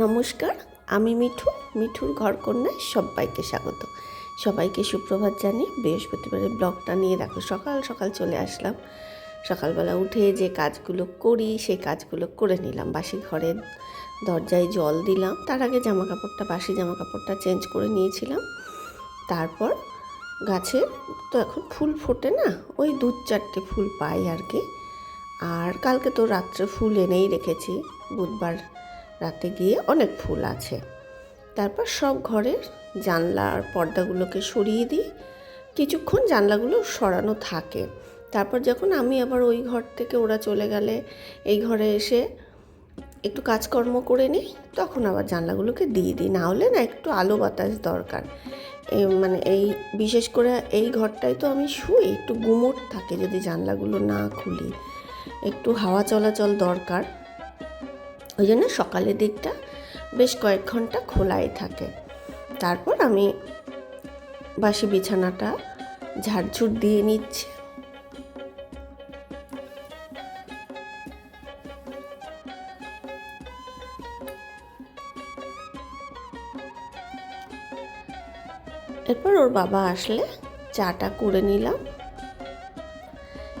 নমস্কার, আমি মিঠু, মিঠুর ঘর কন্যায় সবাইকে স্বাগত। সবাইকে সুপ্রভাত জানিয়ে বৃহস্পতিবারের ব্লগটা নিয়ে দেখো, সকাল সকাল চলে আসলাম। সকালবেলা উঠে যে কাজগুলো করি, সেই কাজগুলো করে নিলাম। বাসি ঘরের দরজায় জল দিলাম। তার আগে জামা কাপড়টা বাসি জামা কাপড়টা চেঞ্জ করে নিয়েছিলাম। তারপর গাছে তো এখন ফুল ফোটে না, ওই দু চারটে ফুল পাই আর কি। আর কালকে তো রাত্রে ফুল এনেই রেখেছি, বুধবার রাতে গিয়ে অনেক ফুল আছে। তারপর সব ঘরের জানলার পর্দাগুলোকে সরিয়ে দিই। কিছুক্ষণ জানলাগুলো সরানো থাকে। তারপর যখন আমি আবার ওই ঘর থেকে ওরা চলে গেলে, এই ঘরে এসে একটু কাজকর্ম করে নিই, তখন আবার জানলাগুলোকে দিয়ে দিই। না হলে না একটু আলো বাতাস দরকার। মানে এই, বিশেষ করে এই ঘরটায় তো আমি শুই, একটু গুমোট থাকে যদি জানলাগুলো না খুলি। একটু হাওয়া চলাচল দরকার। ওই জন্য সকালের দিকটা বেশ কয়েক ঘণ্টা খোলাই থাকে। তারপর আমি বাসি বিছানাটা ঝাড়ঝুড় দিয়ে নিচ্ছি। এরপর ওর বাবা আসলে চাটা করে নিলাম।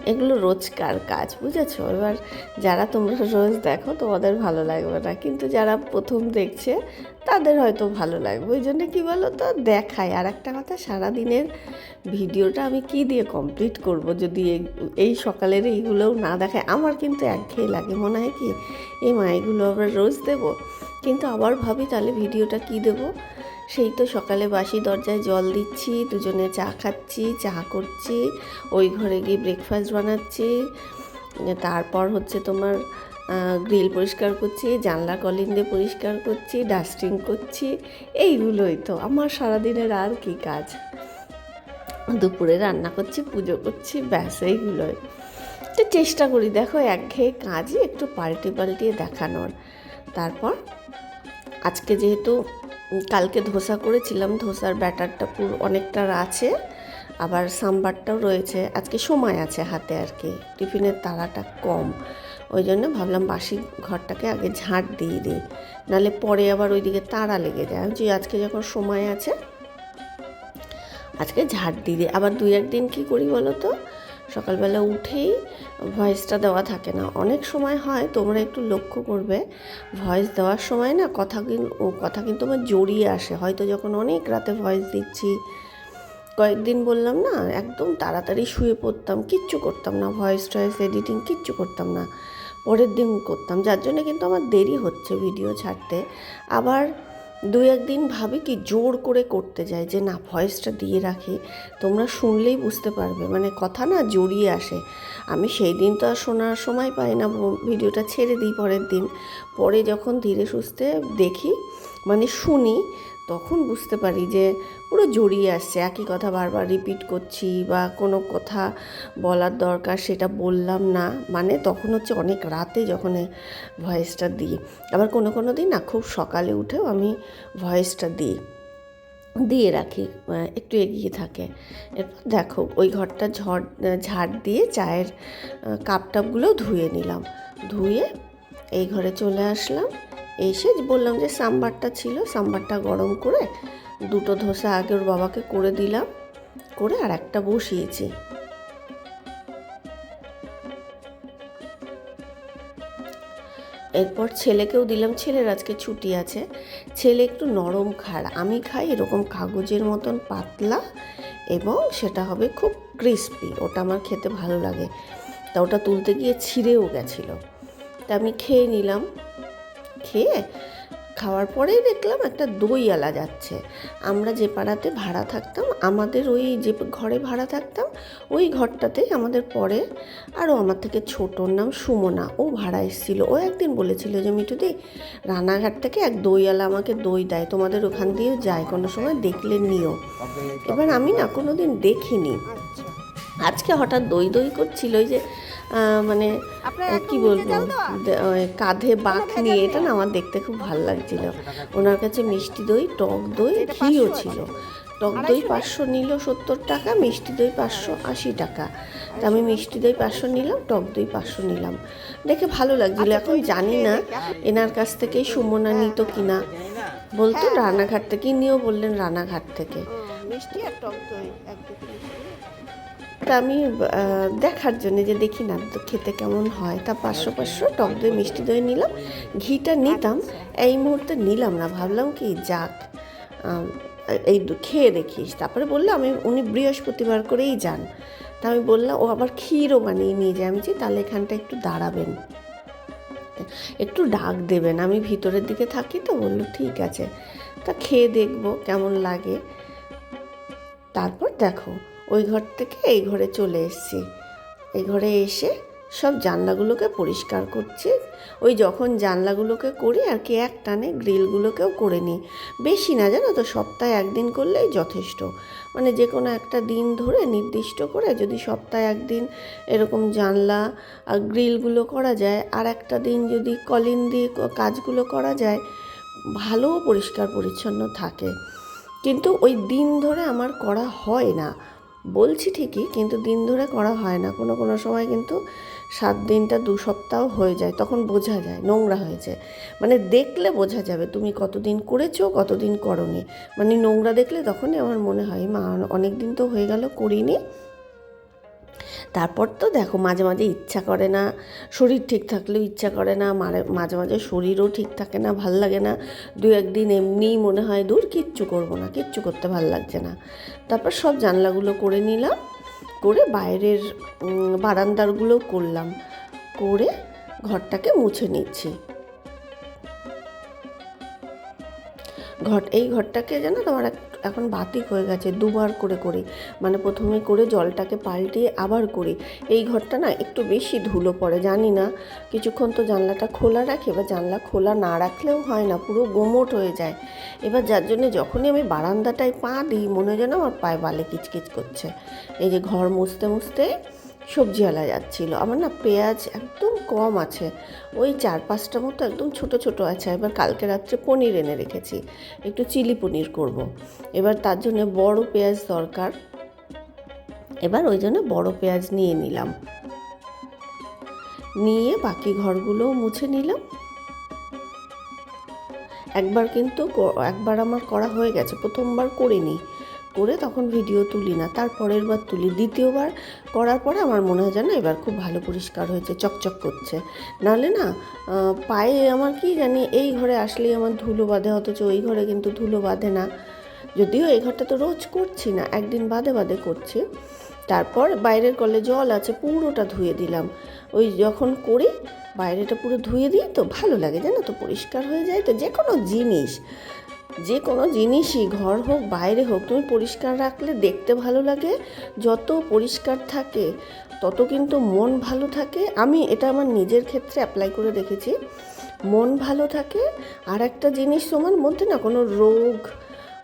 এগুলো রোজকার কাজ, বুঝেছ? এবার যারা তোমরা রোজ দেখো, তোমাদের ভালো লাগবে না। কিন্তু যারা প্রথম দেখছে, তাদের হয়তো ভালো লাগবে। ওই জন্য কী বলো তো দেখায় আর একটা কথা, সারাদিনের ভিডিওটা আমি কি দিয়ে কমপ্লিট করব যদি এই- সকালের এইগুলোও না দেখায়? আমার কিন্তু একঘেয়ে লাগে। মনে হয় কি এই মা এগুলো আবার রোজ দেবো? কিন্তু আবার ভাবি তাহলে ভিডিওটা কি দেবো? সেই তো সকালে বাসি দরজায় জল দিচ্ছি, দুজনে চা খাচ্ছি, চা করছি, ওই ঘরে গিয়ে ব্রেকফাস্ট বানাচ্ছি। তারপর হচ্ছে তোমার গ্রিল পরিষ্কার করছি, জানলা কলিং দিয়ে পরিষ্কার করছি ডাস্টিং করছি, এইগুলোই তো। আমার সারাদিনের আর কি কাজ? দুপুরে রান্না করছি, পুজো করছি, ব্যাস এইগুলোই। তো চেষ্টা করি, দেখো একঘেয়ে কাজই একটু পাল্টে পাল্টিয়ে দেখানোর। তারপর, আজকে যেহেতু কালকে ধোসা করেছিলাম, ধোসার ব্যাটারটা পুরো অনেকটা আছে, আবার সাম্বারটাও রয়েছে। আজকে সময় আছে হাতে আর কি, টিফিনের তাড়াটা কম। ওই জন্য ভাবলাম বাসি ঘরটাকে আগে ঝাঁট দিয়ে দিই নাহলে পরে আবার ওইদিকে তাড়া লেগে যায়। যে আজকে যখন সময় আছে, আজকে ঝাড় দিয়ে দিই। আবার দুই একদিন কী করি বলো তো সকালবেলা উঠেই ভয়েসটা দেওয়া থাকে না। অনেক সময় হয় তোমরা একটু লক্ষ্য করবে, ভয়েস দেওয়ার সময় না কথা কথা কিন্তু আমার জড়িয়ে আসে। হয়তো যখন অনেক রাতে ভয়েস দিচ্ছি, কয়েকদিন বললাম না, একদম তাড়াতাড়ি শুয়ে পড়তাম, কিচ্ছু করতাম না। ভয়েস টয়েস, এডিটিং কিচ্ছু করতাম না। পরের দিন করতাম। যার জন্য কিন্তু আমার দেরি হচ্ছে ভিডিও ছাড়তে। আবার দুই একদিন ভাবি কি জোর করে করতে যায় যে না, ভয়েসটা দিয়ে রাখি। তোমরা শুনলেই বুঝতে পারবে। মানে কথা না জড়িয়ে আসে। আমি সেই দিন তো আর শোনার সময় পাই না। ভিডিওটা ছেড়ে দিই পরের দিন। পরে যখন ধীরে সুস্থে দেখি মানে শুনি তখন বুঝতে পারি যে পুরো জড়িয়ে আসছে। একই কথা বারবার রিপিট করছি বা কোনো কথা বলার দরকার সেটা বললাম না। মানে তখন হচ্ছে অনেক রাতে যখন ভয়েসটা দিই। আবার কোনো কোনো দিন না, খুব সকালে উঠেও আমি ভয়েসটা দিই। দিয়ে রাখি একটু এগিয়ে থাকে। এরপর দেখো, ওই ঘরটা ঝড়, ঝাড় দিয়ে চায়ের কাপ টাপগুলোও ধুয়ে নিলাম। ধুয়ে এই ঘরে চলে আসলাম। এসে বললাম যে সাম্বারটা ছিল, সাম্বারটা গরম করে দুটো ধোসা আগে ওর বাবাকে করে দিলাম, করে আর একটা বসিয়েছি। এরপর ছেলেকেও দিলাম, ছেলের আজকে ছুটি আছে। ছেলে একটু নরম খাড় আমি খাই এরকম কাগজের মতন পাতলা এবং সেটা হবে খুব ক্রিস্পি ওটা আমার খেতে ভালো লাগে। তা ওটা তুলতে গিয়ে ছিঁড়েও গেছিল। তা আমি খেয়ে নিলাম। খেয়ে খাওয়ার পরেই দেখলাম একটা দইওয়ালা যাচ্ছে। আমরা যে পাড়াতে ভাড়া থাকতাম আমাদের ওই যে ঘরে ভাড়া থাকতাম ওই ঘরটাতেই আমাদের পরে আরও আমার থেকে ছোটোর নাম সুমনা ও ভাড়া এসেছিল। ও একদিন বলেছিল যে মিঠুদি রানাঘাট থেকে এক দইওয়ালা আমাকে দই দেয় তোমাদের ওখান দিয়েও যায় কোনো সময় দেখলে নিও। এবার আমি না কোনো দিন দেখিনি আজকে হঠাৎ দই দই করছিল ওই যে মানে কি বলব? কাঁধে বাঁক নিয়ে এটা না আমার দেখতে খুব ভালো লাগছিল। ওনার কাছে মিষ্টি দই টক দই ঘিও ছিল। টক দই পাঁচশো নিল সত্তর টাকা মিষ্টি দই পাঁচশো আশি টাকা। তা আমি মিষ্টি দই পাঁচশো নিলাম টক দই পাঁচশো নিলাম। দেখে ভালো লাগছিল এখন জানি না এনার কাছ থেকেই সুমনা নিত কিনা। বলতো রানাঘাট থেকেই নিয়েও বললেন রানাঘাট থেকে। মিষ্টি আর টক দই তা আমি দেখার জন্য যে দেখি না, তো খেতে কেমন হয়। তা পাঁচশো পাঁচশো টক দই, মিষ্টি দই নিলাম, ঘিটা নিতাম। এই মুহূর্তে নিলাম না, ভাবলাম কি যাক এই খেয়ে দেখিস তারপরে বলল, আমি, উনি বৃহস্পতিবার করেই যান। তা আমি বললাম, ও আবার ক্ষীরও বানিয়ে নিয়ে যায়। আমি যে তাহলে এখানটা একটু দাঁড়াবেন। একটু ডাক দেবেন, আমি ভিতরের দিকে থাকি তো, বলল ঠিক আছে। তা খেয়ে দেখব, কেমন লাগে। তারপর দেখো ওই ঘর থেকে এই ঘরে চলে এসেছি। এই ঘরে এসে সব জানলাগুলোকে পরিষ্কার করছি। ওই যখন জানলাগুলোকে করি, আর কি এক টানে গ্রিলগুলোকেও করে নিই। বেশি না জানো তো, সপ্তাহে একদিন করলেই যথেষ্ট। মানে যে কোনো একটা দিন ধরে নির্দিষ্ট করে যদি সপ্তাহে একদিন এরকম জানলা আর গ্রিলগুলো করা যায়, আর একটা দিন যদি কলিন দিয়ে কাজগুলো করা যায় ভালো পরিষ্কার পরিচ্ছন্ন থাকে। কিন্তু ওই দিন ধরে আমার করা হয় না। বলছি ঠিকই, কিন্তু দিন ধরে করা হয় না। কোনো কোনো সময় কিন্তু সাত দিনটা দু সপ্তাহ হয়ে যায়, তখন বোঝা যায়, নোংরা হয়েছে মানে দেখলে বোঝা যাবে, তুমি কতদিন করেছ, কতদিন করনি। মানে নোংরা দেখলে তখনই আমার মনে হয়, মা অনেক দিন তো হয়ে গেল, করিনি। তারপর তো দেখো মাঝে মাঝে ইচ্ছা করে না, শরীর ঠিক থাকলেও ইচ্ছা করে না মাঝে মাঝে শরীরও ঠিক থাকে না, ভালো লাগে না, দু একদিন এমনিই মনে হয় দূর কিচ্ছু করব না, কিচ্ছু করতে ভালো লাগছে না। তারপর সব জানলাগুলো করে নিলাম, করে বাইরের বারান্দারগুলো করলাম, করে ঘরটাকে মুছে নিচ্ছি। ঘর, এই ঘরটাকে যেন তোমার এখন বাতি হয়ে গেছে দুবার করে করি। মানে প্রথমে করে জলটাকে পাল্টিয়ে আবার করি। এই ঘরটা না একটু বেশি ধুলো পড়ে, জানি না। কিছুক্ষণ তো জানলাটা খোলা রাখি, এবার জানলা খোলা না রাখলেও হয় না, পুরো গোমট হয়ে যায়। এবার যার জন্যে যখনই আমি বারান্দাটায় পা দিই, মনে হয় যেন আমার পায়ে বালে কিচকিচ করছে। এই যে ঘর মুছতে মুছতে সবজিওয়ালা যাচ্ছিল। আমার না পেঁয়াজ একদম কম আছে। ওই চার পাঁচটা মতো একদম ছোট ছোট আছে। এবার কালকে রাত্রে পনির এনে রেখেছি। একটু চিলি পনির করব। এবার তার জন্য বড় পেঁয়াজ দরকার। এবার ওই জন্য বড় পেঁয়াজ নিয়ে নিলাম। নিয়ে বাকি ঘরগুলোও মুছে নিলাম। একবার কিন্তু একবার আমার করা হয়ে গেছে। প্রথমবার করিনি। করে তখন ভিডিও তুলি না। তার পরের বার তুলি। দ্বিতীয়বার করার পরে আমার মনে হয় যেন এবার খুব ভালো পরিষ্কার হয়েছে, চকচক করছে। নাহলে না পায়ে আমার কি জানি, এই ঘরে আসলেই আমার ধুলো বাঁধে, অথচ ওই ঘরে কিন্তু ধুলো বাঁধে না। যদিও এই ঘরটা তো রোজ করছি না, একদিন বাদে বাদে করছি। তারপর বাইরের কলে জল আছে, পুরোটা ধুয়ে দিলাম। ওই যখন করি, বাইরেটা পুরো ধুয়ে দিই তো ভালো লাগে, জানো তো? পরিষ্কার হয়ে যায় তো যে কোনো জিনিস। যে কোনো জিনিসই ঘর হোক, বাইরে হোক, তুমি পরিষ্কার রাখলে দেখতে ভালো লাগে। যত পরিষ্কার থাকে, তত কিন্তু মন ভালো থাকে। আমি এটা আমার নিজের ক্ষেত্রে অ্যাপ্লাই করে দেখেছি। মন ভালো থাকে আর একটা জিনিস তোমার মধ্যে না কোনো রোগ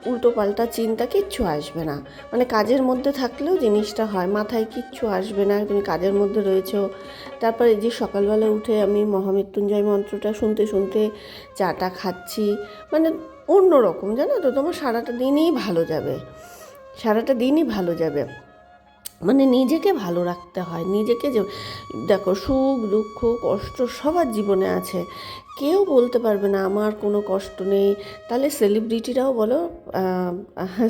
উল্টো পাল্টা চিন্তা কিচ্ছু আসবে না। মানে কাজের মধ্যে থাকলেও জিনিসটা হয়, মাথায় কিচ্ছু আসবে না, তুমি কাজের মধ্যে রয়েছো। তারপরে যে সকালবেলা উঠে আমি মহামৃত্যুঞ্জয় মন্ত্রটা শুনতে শুনতে চাটা খাচ্ছি। মানে অন্য রকম জানো তো? তোমার সারাটা দিনই ভালো যাবে। সারাটা দিনই ভালো যাবে। মানে নিজেকে ভালো রাখতে হয়। নিজেকে যে, দেখো, সুখ, দুঃখ, কষ্ট সবার জীবনে আছে। কেউ বলতে পারবে না, আমার কোনো কষ্ট নেই। তাহলে সেলিব্রিটিরাও বলো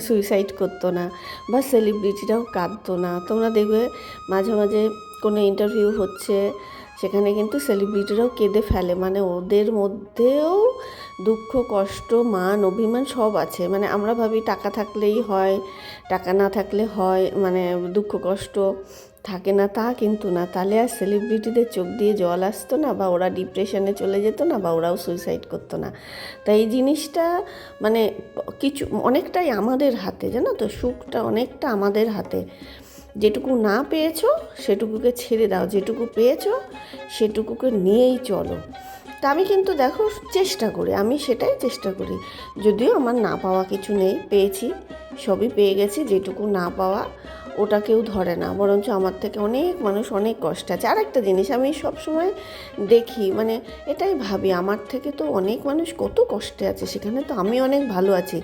সুইসাইড করতো না বা সেলিব্রিটিরাও কাঁদতো না। তোমরা দেখবে মাঝে মাঝে কোনো ইন্টারভিউ হচ্ছে সেখানে কিন্তু সেলিব্রিটিরাও কেঁদে ফেলে। মানে ওদের মধ্যেও দুঃখ, কষ্ট, মান, অভিমান সব আছে। মানে আমরা ভাবি টাকা থাকলেই হয়, টাকা না থাকলে হয় মানে দুঃখ, কষ্ট থাকে না, তা কিন্তু না। তাহলে আর সেলিব্রিটিদের চোখ দিয়ে জল আসতো না বা ওরা ডিপ্রেশনে চলে যেত না বা ওরাও সুইসাইড করতো না। তাই এই জিনিসটা মানে কিছু, অনেকটাই আমাদের হাতে, জানো তো? সুখটা অনেকটা আমাদের হাতে। যেটুকু না পেয়েছ, সেটুকুকে ছেড়ে দাও। যেটুকু পেয়েছ, সেটুকুকে নিয়েই চলো। তা আমি কিন্তু দেখো চেষ্টা করি, আমি সেটাই চেষ্টা করি। যদিও আমার না পাওয়া কিছু নেই, পেয়েছি, সবই পেয়ে গেছি, যেটুকু না পাওয়া ওটা কেউ ধরে না, বরঞ্চ আমার থেকে অনেক মানুষ অনেক কষ্ট আছে। আর একটা জিনিস আমি সব সময় দেখি মানে এটাই ভাবি, আমার থেকে তো অনেক মানুষ কত কষ্টে আছে, সেখানে তো আমি অনেক ভালো আছি।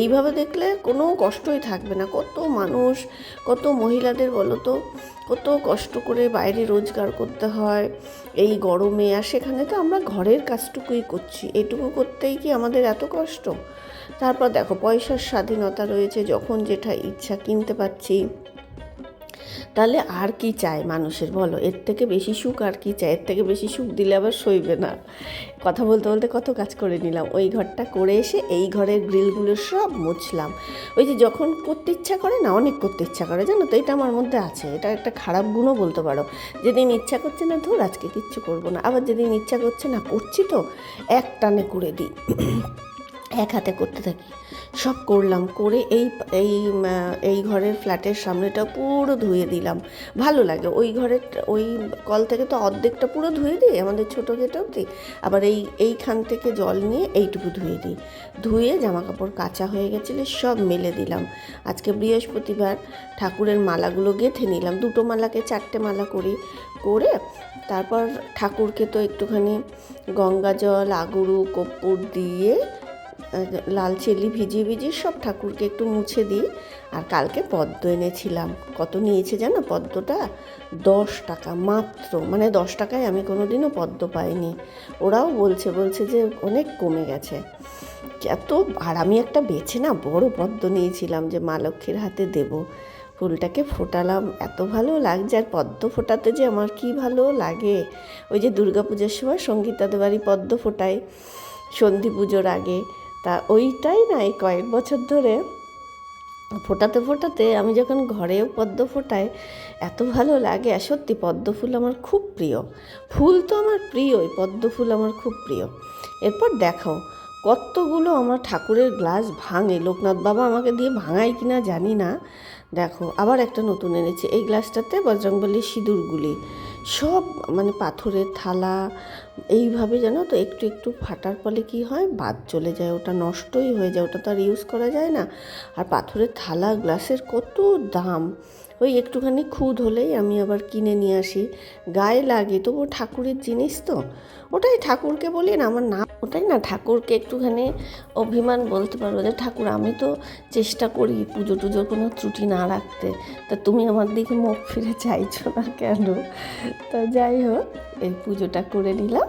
এইভাবে দেখলে কোনো কষ্টই থাকবে না। কত মানুষ, কত মহিলাদের বলো তো, কত কষ্ট করে বাইরে রোজগার করতে হয় এই গরমে, আর সেখানে তো আমরা ঘরের কাজটুকুই করছি, এটুকু করতেই কি আমাদের এত কষ্ট? তারপর দেখো, পয়সার স্বাধীনতা রয়েছে, যখন যেটা ইচ্ছা কিনতে পাচ্ছি তাহলে আর কি চায় মানুষের? বলো, এর থেকে বেশি সুখ আর কি চায়? এর থেকে বেশি সুখ দিলে আবার সইবে না। কথা বলতে বলতে কত কাজ করে নিলাম। ওই ঘরটা করে এসে এই ঘরের গ্রিলগুলো সব মুছলাম। ওই যে যখন করতে ইচ্ছা করে না, অনেক করতে ইচ্ছা করে, জানো তো? এটা আমার মধ্যে আছে। এটা একটা খারাপ গুণও বলতে পারো। যেদিন ইচ্ছা করছে না, ধর আজকে কিচ্ছু করব না। আবার যেদিন ইচ্ছা করছে না, করছি তো, এক টানে করে দিই। এক হাতে করতে থাকি। সব করলাম, করে এই এই এই ঘরের ফ্ল্যাটের সামনেটা পুরো ধুয়ে দিলাম। ভালো লাগে, ওই ঘরের, ওই কল থেকে তো অর্ধেকটা পুরো ধুয়ে দিই, আমাদের ছোটো গেট অবধি। আবার এই, এইখান থেকে জল নিয়ে এইটুকু ধুয়ে দিই। ধুয়ে জামা কাপড় কাঁচা হয়ে গেছিল, সব মেলে দিলাম। আজকে বৃহস্পতিবার, ঠাকুরের মালাগুলো গেঁথে নিলাম। দুটো মালাকে চারটে মালা করি, করে তারপর ঠাকুরকে তো একটুখানি গঙ্গা জল, আগুরু কর্পূর দিয়ে লাল চেলি ভিজিয়ে ভিজিয়ে সব ঠাকুরকে একটু মুছে দিই। আর কালকে পদ্ম এনেছিলাম। কত নিয়েছে জানো পদ্মটা? দশ টাকা মাত্র। মানে দশ টাকায় আমি কোনো দিনও পদ্ম পাইনি। ওরাও বলছে বলছে যে অনেক কমে গেছে। এত আর আমি একটা বেছে না বড় পদ্ম নিয়েছিলাম যে মা লক্ষ্মীর হাতে দেব। ফুলটাকে ফোটালাম, এত ভালো লাগছে। আর পদ্ম ফোটাতে যে আমার কি ভালো লাগে। ওই যে দুর্গাপূজার সময় সঙ্গীতাদের বাড়ি পদ্ম ফোটায় সন্ধি পুজোর আগে। তা ওইটাই না, এই কয়েক বছর ধরে ফোটাতে ফোটাতে আমি যখন ঘরেও পদ্ম ফোটাই, এত ভালো লাগে। আর সত্যি পদ্ম ফুল আমার খুব প্রিয়। ফুল তো আমার প্রিয়ই, পদ্ম ফুল আমার খুব প্রিয়। এরপর দেখো কতগুলো আমার ঠাকুরের গ্লাস ভাঙে। লোকনাথ বাবা আমাকে দিয়ে ভাঙায় কিনা জানি না। দেখো, আবার একটা নতুন এনেছে। এই গ্লাসটাতে বজরংবলীর সিঁদুরগুলি সব মানে পাথরের থালা, এইভাবে জানো তো একটু একটু ফাটার ফলে কি হয়? বাদ চলে যায়, ওটা নষ্টই হয়ে যায়, ওটা তো আর ইউজ করা যায় না। আর পাথরের থালা, গ্লাসের কত দাম? ওই একটুখানি খুদ হলেই আমি আবার কিনে নিয়ে আসি। গায়ে লাগে তবু ঠাকুরের জিনিস তো। ওটাই ঠাকুরকে বলি না, আমার না ওটাই না, ঠাকুরকে একটুখানি অভিমান বলতে পারব যে, ঠাকুর, আমি তো চেষ্টা করি পুজো টুজোর কোনো ত্রুটি না রাখতে। তা তুমি আমার দিকে মুখ ফিরে চাইছো না কেন? তা যাই হোক, এই পুজোটা করে নিলাম।